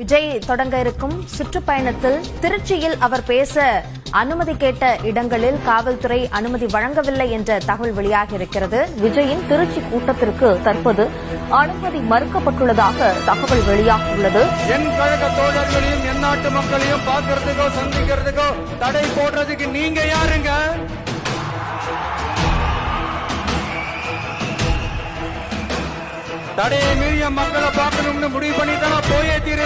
விஜய் தொடங்க இருக்கும் சுற்றுப்பயணத்தில் திருச்சியில் அவர் பேச அனுமதி கேட்ட இடங்களில் காவல்துறை அனுமதி வழங்கவில்லை என்ற தகவல் வெளியாகி இருக்கிறது. விஜயின் திருச்சி கூட்டத்திற்கு தற்போது அனுமதி மறுக்கப்பட்டுள்ளதாக தகவல் வெளியாகியுள்ளது. என் கழக தோழர்களையும் என் நாட்டு மக்களையும் பார்க்கறதுக்கோ சந்திக்கிறதுக்கோ தடை போடுறதுக்கு நீங்க யாருங்க? தடையை மீறிய மக்களை பார்க்கணும்னு முடிவு பண்ணி தான் போயே தீருவேன்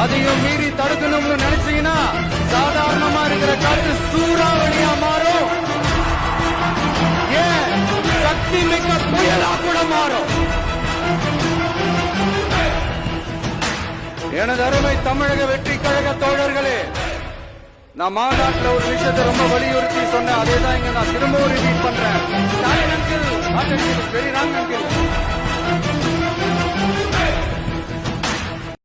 அதையும் மீறி தடுக்கணும்னு நினைச்சீங்கன்னா சாதாரணமா இருக்கிற காற்று சூறாவளியா மாறும். ஏன்? சக்தி மிக்க புயலா கூட மாறும். எனது அருமை தமிழக வெற்றி கழக தோழர்களே நான் மாநாட்டில் ஒரு விஷயத்தை ரொம்ப வலியுறுத்தி சொன்னேன். அதே தான் இங்க நான் திரும்பவும் ரிப்பீட் பண்றேன். Stalin uncle, not